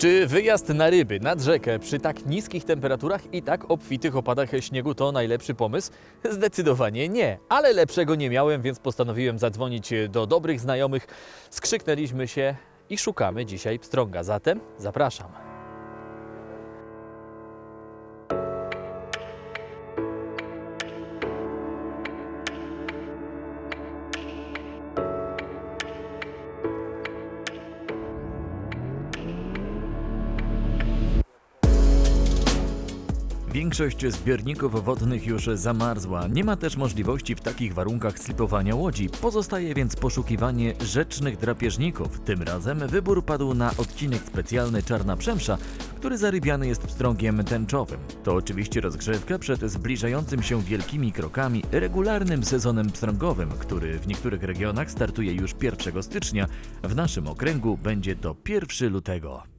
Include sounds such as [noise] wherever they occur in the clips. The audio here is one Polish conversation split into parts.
Czy wyjazd na ryby nad rzekę przy tak niskich temperaturach i tak obfitych opadach śniegu to najlepszy pomysł? Zdecydowanie nie, ale lepszego nie miałem, więc postanowiłem zadzwonić do dobrych znajomych. Skrzyknęliśmy się i szukamy dzisiaj pstrąga. Zatem zapraszam. Większość zbiorników wodnych już zamarzła. Nie ma też możliwości w takich warunkach slipowania łodzi. Pozostaje więc poszukiwanie rzecznych drapieżników. Tym razem wybór padł na odcinek specjalny Czarna Przemsza, który zarybiany jest pstrągiem tęczowym. To oczywiście rozgrzewka przed zbliżającym się wielkimi krokami regularnym sezonem pstrągowym, który w niektórych regionach startuje już 1 stycznia. W naszym okręgu będzie to 1 lutego.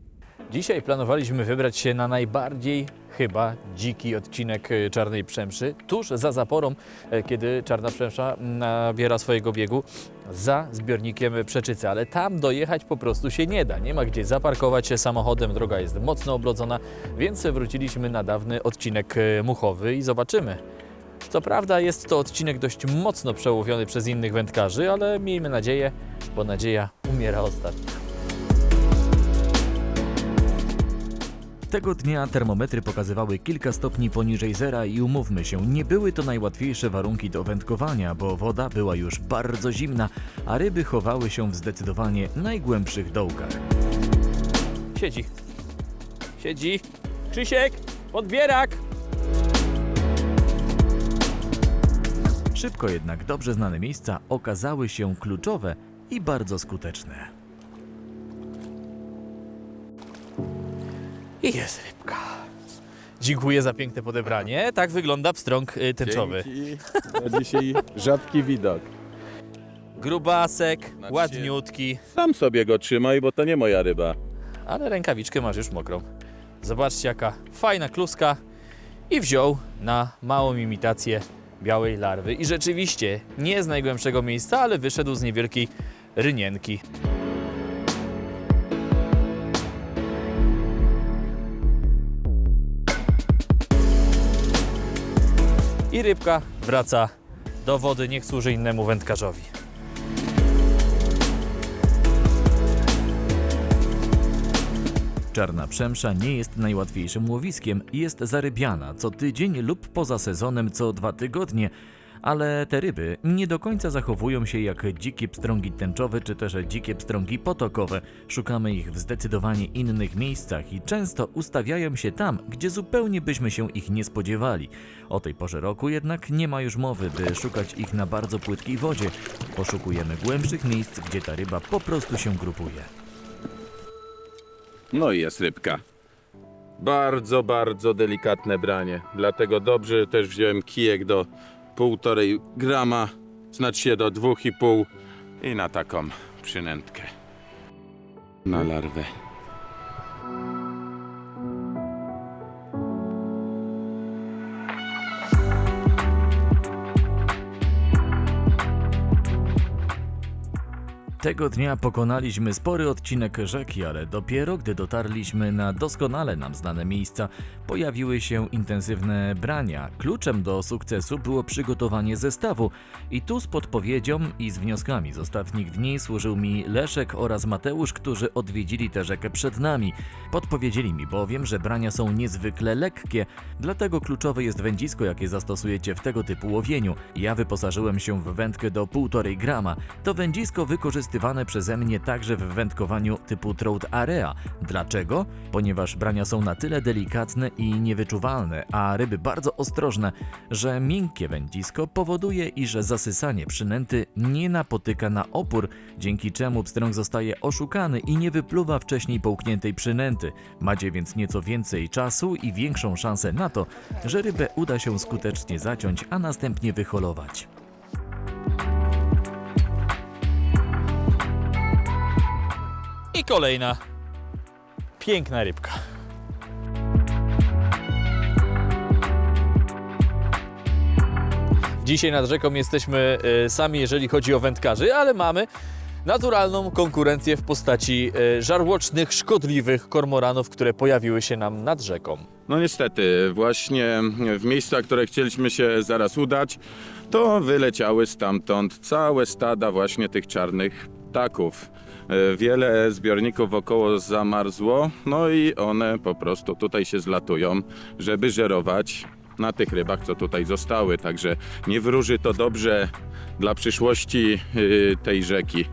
Dzisiaj planowaliśmy wybrać się na najbardziej chyba dziki odcinek e, Czarnej Przemszy, tuż za zaporą, e, kiedy Czarna Przemsza nabiera swojego biegu za zbiornikiem Przeczycy, ale tam dojechać po prostu się nie da. Nie ma gdzie zaparkować się samochodem, droga jest mocno oblodzona, więc wróciliśmy na dawny odcinek e, Muchowy i zobaczymy. Co prawda jest to odcinek dość mocno przełowiony przez innych wędkarzy, ale miejmy nadzieję, bo nadzieja umiera ostatnia. Tego dnia termometry pokazywały kilka stopni poniżej zera i umówmy się, nie były to najłatwiejsze warunki do wędkowania, bo woda była już bardzo zimna, a ryby chowały się w zdecydowanie najgłębszych dołkach. Siedzi. Siedzi. Krzysiek, podbierak! Szybko jednak dobrze znane miejsca okazały się kluczowe i bardzo skuteczne. I jest rybka. Dziękuję za piękne podebranie. Tak wygląda pstrąg y, tęczowy. Dzięki. Na dzisiaj rzadki widok. Grubasek, Znaczy- ładniutki, Sam sobie go trzymaj, bo to nie moja ryba. ale rękawiczkę masz już mokrą. Zobaczcie jaka fajna kluska i wziął na małą imitację białej larwy. I rzeczywiście nie z najgłębszego miejsca, ale wyszedł z niewielkiej rynienki. I rybka. Wraca do wody, niech służy innemu wędkarzowi. Czarna Przemsza nie jest najłatwiejszym łowiskiem. I jest zarybiana co tydzień lub poza sezonem co dwa tygodnie, ale te ryby nie do końca zachowują się jak dzikie pstrągi tęczowe czy też dzikie pstrągi potokowe. Szukamy ich w zdecydowanie innych miejscach i często ustawiają się tam, gdzie zupełnie byśmy się ich nie spodziewali. O tej porze roku jednak nie ma już mowy, by szukać ich na bardzo płytkiej wodzie. Poszukujemy głębszych miejsc, gdzie ta ryba po prostu się grupuje. No i jest rybka. Bardzo, bardzo delikatne branie. Dlatego dobrze też wziąłem kijek do półtorej grama, znaczy się do dwóch i pół i na taką przynętkę. Na larwę. Tego dnia pokonaliśmy spory odcinek rzeki, ale dopiero gdy dotarliśmy na doskonale nam znane miejsca, pojawiły się intensywne brania. Kluczem do sukcesu było przygotowanie zestawu i tu z podpowiedzią i z wnioskami z ostatnich dni służył mi Leszek oraz Mateusz, którzy odwiedzili tę rzekę przed nami. Podpowiedzieli mi bowiem, że brania są niezwykle lekkie, dlatego kluczowe jest wędzisko, jakie zastosujecie w tego typu łowieniu. Ja wyposażyłem się w wędkę do 1,5 grama. To wędzisko wykorzystywane przeze mnie także w wędkowaniu typu Trout Area. Dlaczego? Ponieważ brania są na tyle delikatne i niewyczuwalne, a ryby bardzo ostrożne, że miękkie wędzisko powoduje, iż zasysanie przynęty nie napotyka na opór, dzięki czemu pstrąg zostaje oszukany i nie wypluwa wcześniej połkniętej przynęty. Macie więc nieco więcej czasu i większą szansę na to, że rybę uda się skutecznie zaciąć, a następnie wyholować. I kolejna piękna rybka. Dzisiaj nad rzeką jesteśmy e, sami, jeżeli chodzi o wędkarzy, ale mamy naturalną konkurencję w postaci e, żarłocznych, szkodliwych kormoranów, które pojawiły się nam nad rzeką. No niestety, właśnie w miejsca, które chcieliśmy się zaraz udać, to wyleciały stamtąd całe stada właśnie tych czarnych ptaków. E, Wiele zbiorników wokoło zamarzło, no i one po prostu tutaj się zlatują, żeby żerować na tych rybach, co tutaj zostały. Także nie wróży to dobrze dla przyszłości y, tej rzeki.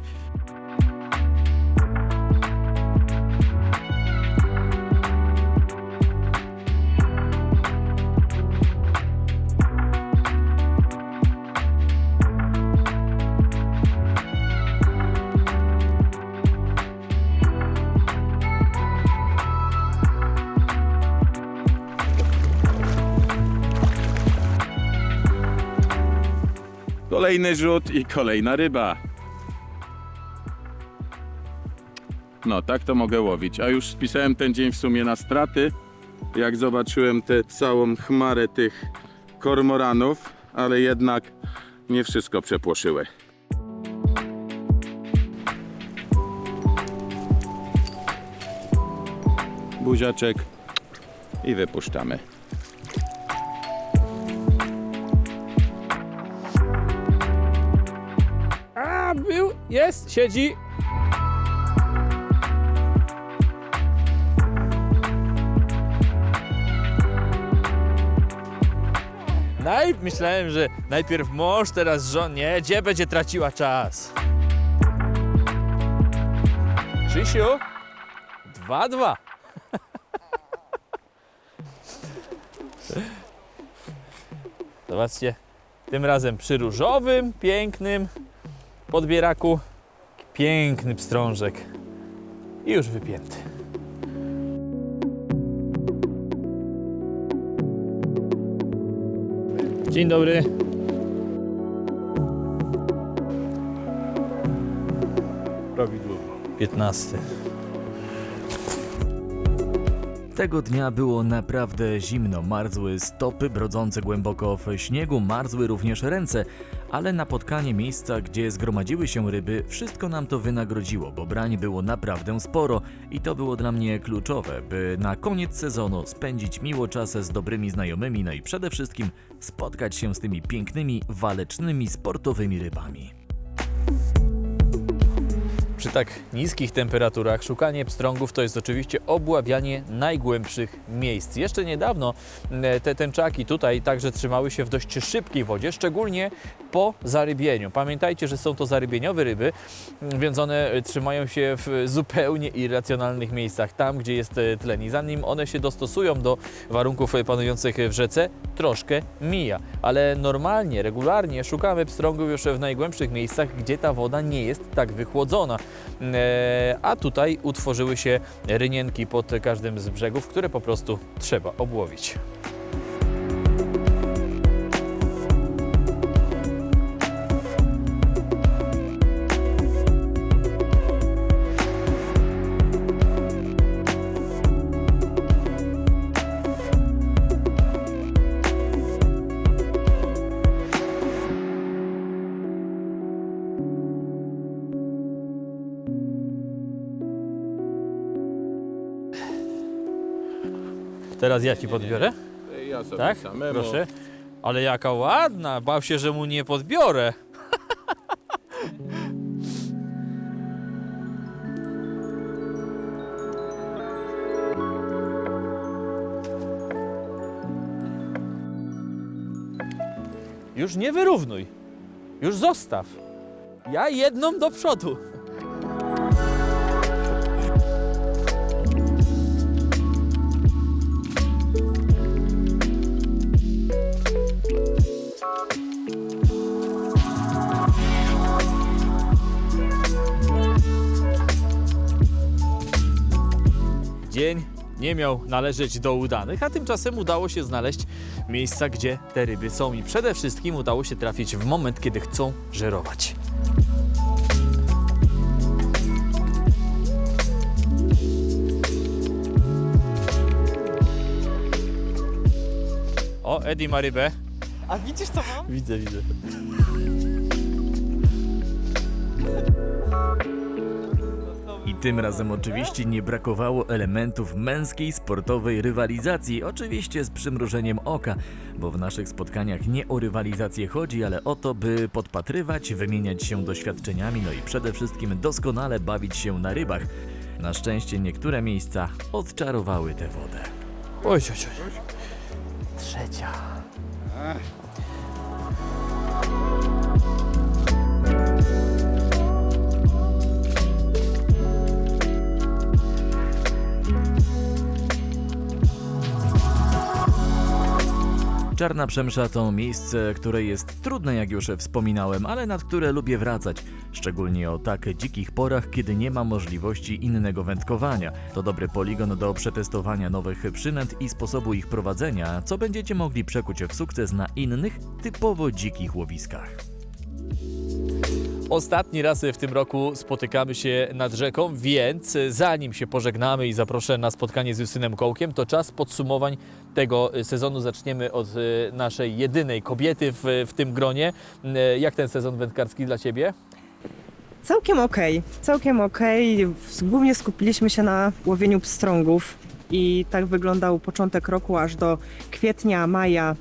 Kolejny rzut i kolejna ryba. No, tak to mogę łowić. A już spisałem ten dzień w sumie na straty. Jak zobaczyłem tę całą chmarę tych kormoranów, ale jednak nie wszystko przepłoszyły. Buziaczek i wypuszczamy. Był, jest, siedzi. Naj, myślałem, że najpierw mąż, teraz żonie, gdzie będzie traciła czas. Krzysiu, dwa, dwa. [laughs] Zobaczcie, tym razem przy różowym, pięknym, podbieraku. Piękny pstrążek. I już wypięty. Dzień dobry. Prawidłowo. 15. Tego dnia było naprawdę zimno, marzły stopy brodzące głęboko w śniegu, marzły również ręce, ale napotkanie miejsca, gdzie zgromadziły się ryby, wszystko nam to wynagrodziło, bo brań było naprawdę sporo i to było dla mnie kluczowe, by na koniec sezonu spędzić miło czas z dobrymi znajomymi, no i przede wszystkim spotkać się z tymi pięknymi, walecznymi, sportowymi rybami. Przy tak niskich temperaturach szukanie pstrągów to jest oczywiście obławianie najgłębszych miejsc. Jeszcze niedawno e, te tęczaki tutaj także trzymały się w dość szybkiej wodzie, szczególnie po zarybieniu. Pamiętajcie, że są to zarybieniowe ryby, m, więc one trzymają się w zupełnie irracjonalnych miejscach, tam gdzie jest e, tlen. I zanim one się dostosują do warunków e, panujących w rzece, troszkę mija. Ale normalnie, regularnie szukamy pstrągów już w najgłębszych miejscach, gdzie ta woda nie jest tak wychłodzona. E, A tutaj utworzyły się rynienki pod każdym z brzegów, które po prostu trzeba obłowić. Teraz ja ci podbiorę? Ja sobie Tak? samemu. Proszę. Ale jaka ładna! Bał się, że mu nie podbiorę. [laughs] Już nie wyrównuj. Już zostaw. Ja jedną do przodu. Dzień nie miał należeć do udanych, a tymczasem udało się znaleźć miejsca, gdzie te ryby są i przede wszystkim udało się trafić w moment, kiedy chcą żerować. O, Eddie ma rybę. A widzisz co mam? Widzę, widzę. Tym razem oczywiście nie brakowało elementów męskiej sportowej rywalizacji, oczywiście z przymrużeniem oka, bo w naszych spotkaniach nie o rywalizację chodzi, ale o to, by podpatrywać, wymieniać się doświadczeniami, no i przede wszystkim doskonale bawić się na rybach. Na szczęście niektóre miejsca odczarowały tę wodę. Oj, oj, oj. Trzecia. Czarna Przemsza to miejsce, które jest trudne, jak już wspominałem, ale nad które lubię wracać. Szczególnie o tak dzikich porach, kiedy nie ma możliwości innego wędkowania. To dobry poligon do przetestowania nowych przynęt i sposobu ich prowadzenia, co będziecie mogli przekuć w sukces na innych, typowo dzikich łowiskach. Ostatni raz w tym roku spotykamy się nad rzeką, więc zanim się pożegnamy i zaproszę na spotkanie z Justynem Kołkiem, to czas podsumowań tego sezonu. Zaczniemy od e, naszej jedynej kobiety w, w tym gronie. E, Jak ten sezon wędkarski dla Ciebie? Całkiem okej, całkiem okej. Głównie skupiliśmy się na łowieniu pstrągów i tak wyglądał początek roku aż do kwietnia, maja,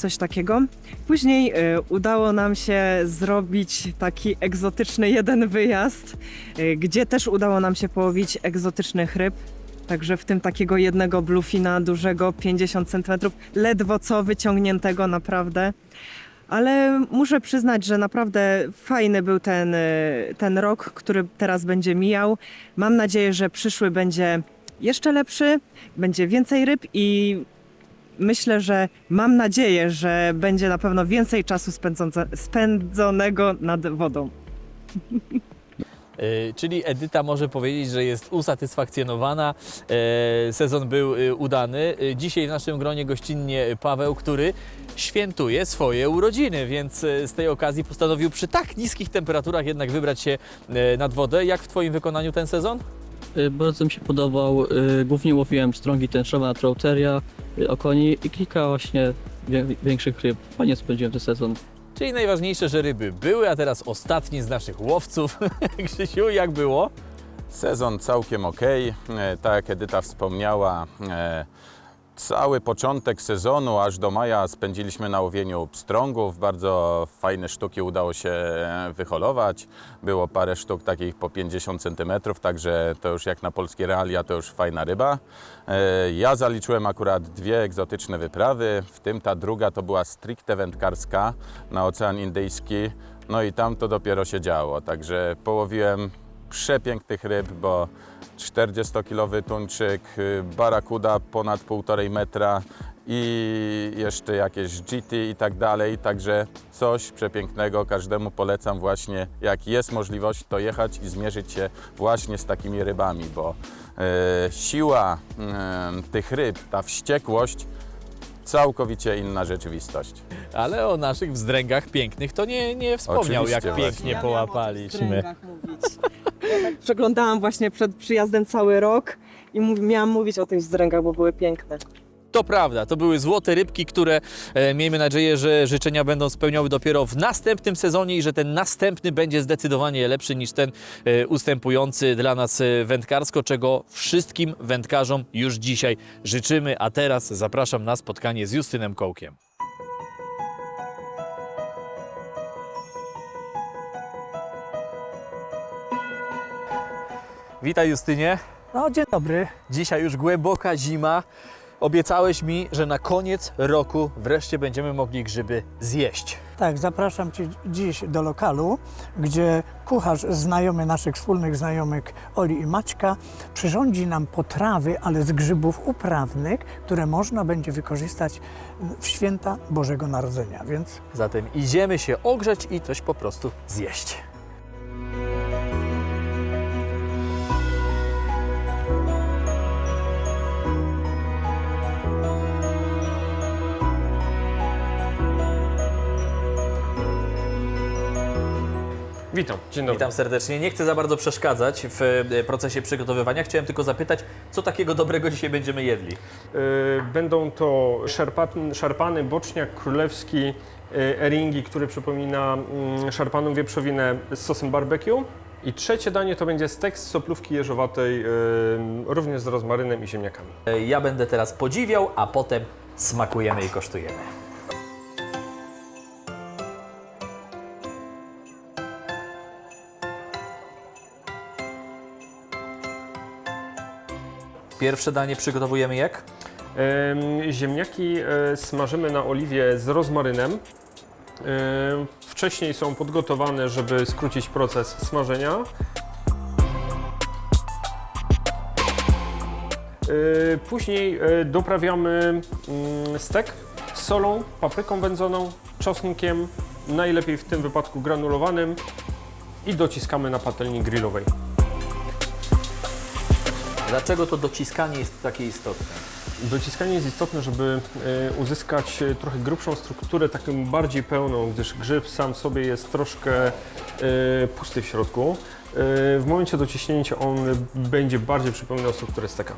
coś takiego. Później y, udało nam się zrobić taki egzotyczny jeden wyjazd, y, gdzie też udało nam się połowić egzotycznych ryb. Także w tym takiego jednego bluefina dużego, 50 cm, ledwo co wyciągniętego naprawdę. Ale muszę przyznać, że naprawdę fajny był ten, y, ten rok, który teraz będzie mijał. Mam nadzieję, że przyszły będzie jeszcze lepszy, będzie więcej ryb i myślę, że mam nadzieję, że będzie na pewno więcej czasu spędzone, spędzonego nad wodą. [laughs] E, Czyli Edyta może powiedzieć, że jest usatysfakcjonowana. E, Sezon był e, udany. Dzisiaj w naszym gronie gościnnie Paweł, który świętuje swoje urodziny, więc z tej okazji postanowił przy tak niskich temperaturach jednak wybrać się nad wodę. Jak w Twoim wykonaniu ten sezon? Y, Bardzo mi się podobał. y, Głównie łowiłem strągi tęczowe, trauteria, y, okoni i kilka właśnie większych ryb. Fajnie spędziłem ten sezon. Czyli najważniejsze, że ryby były, a teraz ostatni z naszych łowców. [laughs] Krzysiu, jak było? Sezon całkiem ok. Tak jak Edyta wspomniała, e, cały początek sezonu aż do maja spędziliśmy na łowieniu pstrągów. Bardzo fajne sztuki udało się wyholować. Było parę sztuk takich po 50 cm, także to już jak na polskie realia to już fajna ryba. E, Ja zaliczyłem akurat dwie egzotyczne wyprawy, w tym ta druga to była stricte wędkarska na Ocean Indyjski. No i tam to dopiero się działo, także połowiłem przepięknych ryb, bo 40-kilowy tuńczyk, y, barakuda ponad 1,5 metra i jeszcze jakieś GT i tak dalej, także coś przepięknego, każdemu polecam właśnie, jak jest możliwość, to jechać i zmierzyć się właśnie z takimi rybami, bo e, siła e, tych ryb, ta wściekłość, całkowicie inna rzeczywistość. Ale o naszych wzdręgach pięknych to nie, nie wspomniał, Oczywiście, jak właśnie. pięknie połapaliśmy. Ja tak przeglądałam właśnie przed przyjazdem cały rok i miałam mówić o tych wzdręgach, bo były piękne. To prawda, to były złote rybki, które e, miejmy nadzieję, że życzenia będą spełniały dopiero w następnym sezonie i że ten następny będzie zdecydowanie lepszy niż ten e, ustępujący dla nas e, wędkarsko, czego wszystkim wędkarzom już dzisiaj życzymy. A teraz zapraszam na spotkanie z Justynem Kołkiem. Witaj Justynie. No, dzień dobry. Dzisiaj już głęboka zima. Obiecałeś mi, że na koniec roku wreszcie będziemy mogli grzyby zjeść. Tak, zapraszam Cię dziś do lokalu, gdzie kucharz znajomy naszych wspólnych znajomych Oli i Maćka przyrządzi nam potrawy, ale z grzybów uprawnych, które można będzie wykorzystać w święta Bożego Narodzenia. Więc Zatem idziemy się ogrzeć i coś po prostu zjeść. Witam, dzień dobry. Witam serdecznie. Nie chcę za bardzo przeszkadzać w e, procesie przygotowywania. Chciałem tylko zapytać, co takiego dobrego dzisiaj będziemy jedli? Y, Będą to szarpany, szarpany boczniak królewski y, eringi, który przypomina mm, szarpaną wieprzowinę z sosem barbecue I trzecie danie to będzie stek z soplówki jeżowatej, również z rozmarynem i ziemniakami. E, Ja będę teraz podziwiał, a potem smakujemy i kosztujemy. Pierwsze danie przygotowujemy jak? Em, Ziemniaki e, smażymy na oliwie z rozmarynem. Em, Wcześniej są podgotowane, żeby skrócić proces smażenia. E, Później e, doprawiamy mm, stek solą, papryką wędzoną, czosnkiem, najlepiej w tym wypadku granulowanym i dociskamy na patelni grillowej. Dlaczego to dociskanie jest takie istotne? Dociskanie jest istotne, żeby e, uzyskać e, trochę grubszą strukturę, taką bardziej pełną, gdyż grzyb sam w sobie jest troszkę e, pusty w środku. W momencie dociśnięcia on będzie bardziej przypominał strukturę steka.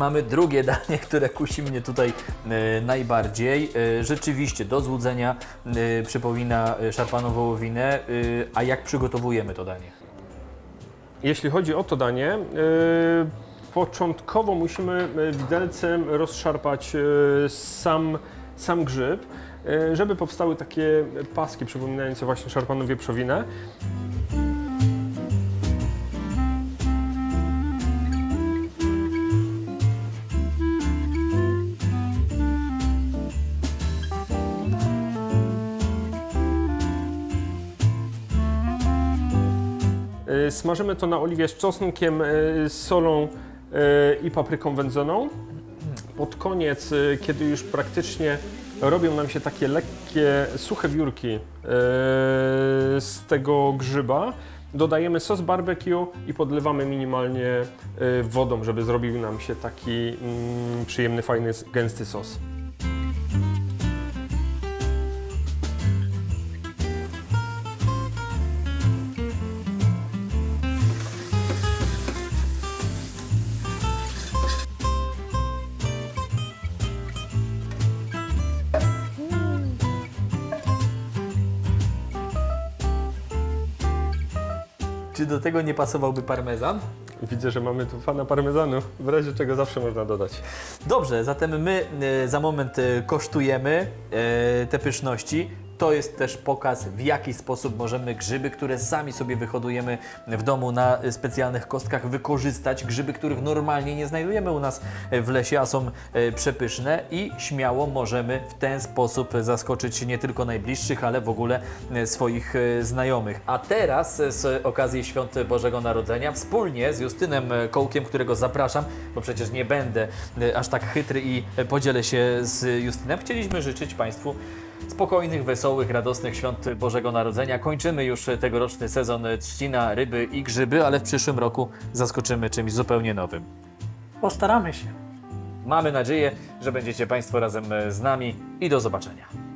Mamy drugie danie, [laughs] które kusi mnie tutaj e, najbardziej. E, rzeczywiście do złudzenia e, przypomina szarpaną wołowinę. A jak przygotowujemy to danie? Jeśli chodzi o to danie, początkowo musimy widelcem rozszarpać sam, sam grzyb, żeby powstały takie paski przypominające właśnie szarpaną wieprzowinę. Smażymy to na oliwie z czosnkiem, e, solą e, i papryką wędzoną. Pod koniec, e, kiedy już praktycznie robią nam się takie lekkie, suche wiórki z tego grzyba, dodajemy sos barbecue i podlewamy minimalnie wodą, żeby zrobił nam się taki mm, przyjemny, fajny, gęsty sos. Do tego nie pasowałby parmezan? Widzę, że mamy tu fana parmezanu, w razie czego zawsze można dodać. Dobrze, zatem my e, za moment e, kosztujemy e, te pyszności. To jest też pokaz, w jaki sposób możemy grzyby, które sami sobie wyhodujemy w domu na specjalnych kostkach, wykorzystać. Grzyby, których normalnie nie znajdujemy u nas w lesie, a są e, przepyszne i śmiało możemy w ten sposób zaskoczyć nie tylko najbliższych, ale w ogóle e, swoich e, znajomych. A teraz z okazji Świąt Bożego Narodzenia wspólnie z Justynem Kołkiem, którego zapraszam, bo przecież nie będę aż tak chytry i podzielę się z Justynem, chcieliśmy życzyć Państwu spokojnych, wesołych, radosnych świąt Bożego Narodzenia. Kończymy już tegoroczny sezon trzcina, ryby i grzyby, ale w przyszłym roku zaskoczymy czymś zupełnie nowym. Postaramy się. Mamy nadzieję, że będziecie Państwo razem z nami i do zobaczenia.